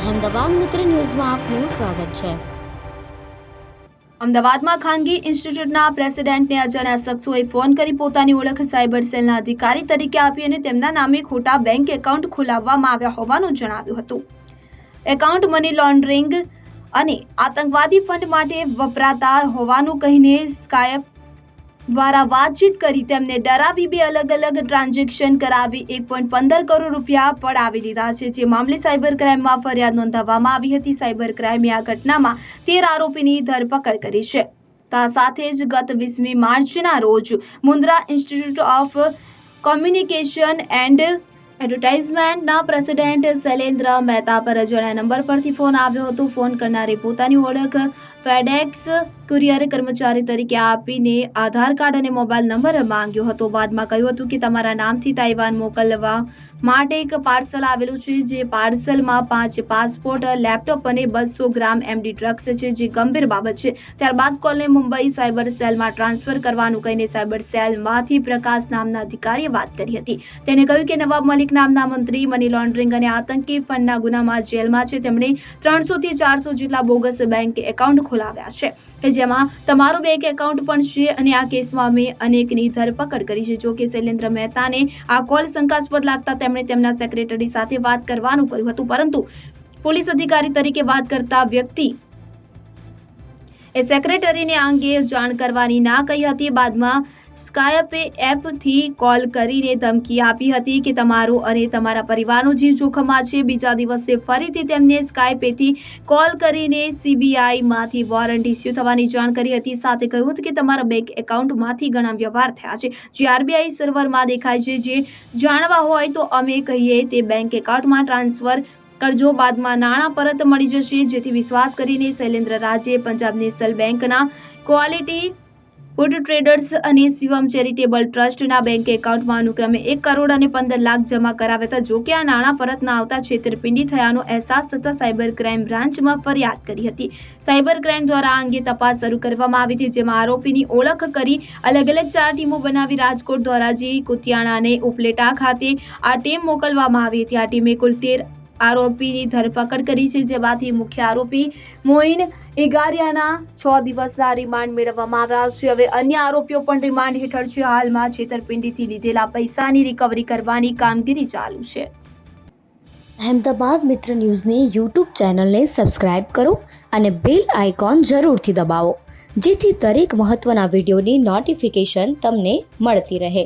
અહેમદાબાદ મિત્ર ન્યૂઝમાં આપનું સ્વાગત છે. અમદાવાદમાં ખાનગી ઇન્સ્ટિટ્યૂટના પ્રેસિડેન્ટને અજાણ્યા શખ્સોએ ફોન કરી પોતાની ઓળખ સાયબર સેલના અધિકારી તરીકે આપી અને તેમના નામે ખોટા બેંક એકાઉન્ટ ખોલાવવામાં આવ્યા હોવાનું જણાવ્યું હતું. એકાઉન્ટ મની લોન્ડરિંગ અને આતંકવાદી ફંડ માટે વપરાતા હોવાનું કહીને સ્કાયપ દ્વારા વાતચીત કરી તેમને ડરાવી બે અલગ અલગ ટ્રાન્ઝેક્શન કરાવી એક પોઈન્ટ પંદર કરોડ રૂપિયા પડાવી દીધા છે. જે મામલે સાયબર ક્રાઇમમાં ફરિયાદ નોંધાવવામાં આવી હતી. સાયબર ક્રાઇમે આ ઘટનામાં તેર આરોપીની ધરપકડ કરી છે. તા સાથે જ ગત વીસમી માર્ચના રોજ Mundra institute of communication and એડવર્ટાઇઝમેન્ટના president Shailendra Mehta પર અજાણ્યા નંબર પરથી ફોન આવ્યો હતો. ફોન કરનારે પોતાની ઓળખ ફેડેક્સ કુરિયર કર્મચારી તરીકે આપીને આધાર કાર્ડ અને મોબાઈલ નંબર માંગ્યો હતો. બાદમાં કહ્યું હતું કે તમારા નામથી તાઇવાન મોકલવા માટે એક પાર્સલ આવેલું છે, જે પાર્સલમાં પાંચ પાસપોર્ટ લેપટોપ અને બસો ગ્રામ એમડી ડ્રગ્સ છે, જે ગંભીર બાબત છે. ત્યારબાદ કોલને મુંબઈ સાયબર સેલમાં ટ્રાન્સફર કરવાનું કહીને સાયબર સેલમાંથી પ્રકાશ નામના અધિકારીએ વાત કરી હતી. તેણે કહ્યું કે નવાબ મલિક નામના મંત્રી મની લોન્ડરિંગ અને આતંકી ફંડના ગુનામાં જેલમાં છે. તેમણે ત્રણસો થી ચારસો જેટલા બોગસ બેંક એકાઉન્ટ ખોલાવ્યા છે. કે જેમાં તમારું બેંક એકાઉન્ટ પણ છે અને આ કેસમાં અમે અનેકની ધરપકડ કરી છે. જોકે શૈલેન્દ્ર મહેતાને આ કોલ શંકાસ્પદ લાગતા તેમણે તેમના સેક્રેટરી સાથે વાત કરવાનું કહ્યું હતું. પરંતુ પોલીસ અધિકારી તરીકે વાત કરતા વ્યક્તિ એ સેક્રેટરીને આ અંગે જાણ કરવાની ના કહી હતી. બાદમાં સ્કાયપે એપથી કોલ કરીને ધમકી આપી હતી કે તમારું અને તમારા પરિવારનો જીવ જોખમમાં છે. બીજા દિવસે ફરીથી તેમને સ્કાયપેથી કોલ કરીને સીબીઆઈમાંથી વોરંટ ઇસ્યુ થવાની જાણ કરી હતી. સાથે કહ્યું હતું કે તમારા બેંક એકાઉન્ટમાંથી ઘણા વ્યવહાર થયા છે. જે આરબીઆઈ સર્વરમાં દેખાય છે જે જાણવા હોય તો અમે કહીએ તે બેંક એકાઉન્ટમાં ટ્રાન્સફર કરજો. બાદમાં નાણાં પરત મળી જશે. જેથી વિશ્વાસ કરીને શૈલેન્દ્ર રાજે પંજાબ નેશનલ બેંકના ક્વોલિટી ફૂડ ટ્રેડર્સ અને શિવમ ચેરિટેબલ ટ્રસ્ટના બેંક એકાઉન્ટમાં અનુક્રમે એક કરોડ અને પંદર લાખ જમા કરાવ્યા હતા. જોકે આ નાણાં પરત ન આવતા છેતરપિંડી થયાનો અહેસાસ થતા સાયબર ક્રાઇમ બ્રાન્ચમાં ફરિયાદ કરી હતી. સાયબર ક્રાઇમ દ્વારા આ અંગે તપાસ શરૂ કરવામાં આવી હતી, જેમાં આરોપીની ઓળખ કરી અલગ અલગ ચાર ટીમો બનાવી રાજકોટ, ધોરાજી કુતિયાણા અને ઉપલેટા ખાતે આ ટીમ મોકલવામાં આવી હતી. આ ટીમે કુલ તેર આરોપીની ધરપકડ કરી છે, જેમાંથી મુખ્ય આરોપી મોઇન ઇગારિયાના છ દિવસના રિમાન્ડ મેળવવામાં આવ્યા છે. હવે અન્ય આરોપીઓ પણ રિમાન્ડ હેઠળ છે. હાલમાં છેતરપિંડીથી લીધેલા પૈસાની રિકવરી કરવાની કામગીરી ચાલુ છે. અહેમદાબાદ મિત્ર ન્યૂઝની યુટ્યુબ ચેનલને સબસ્ક્રાઇબ કરો અને બેલ આઇકોન જરૂરથી દબાવો, જેથી દરેક મહત્ત્વના વિડીયોની નોટિફિકેશન તમને મળતી રહે.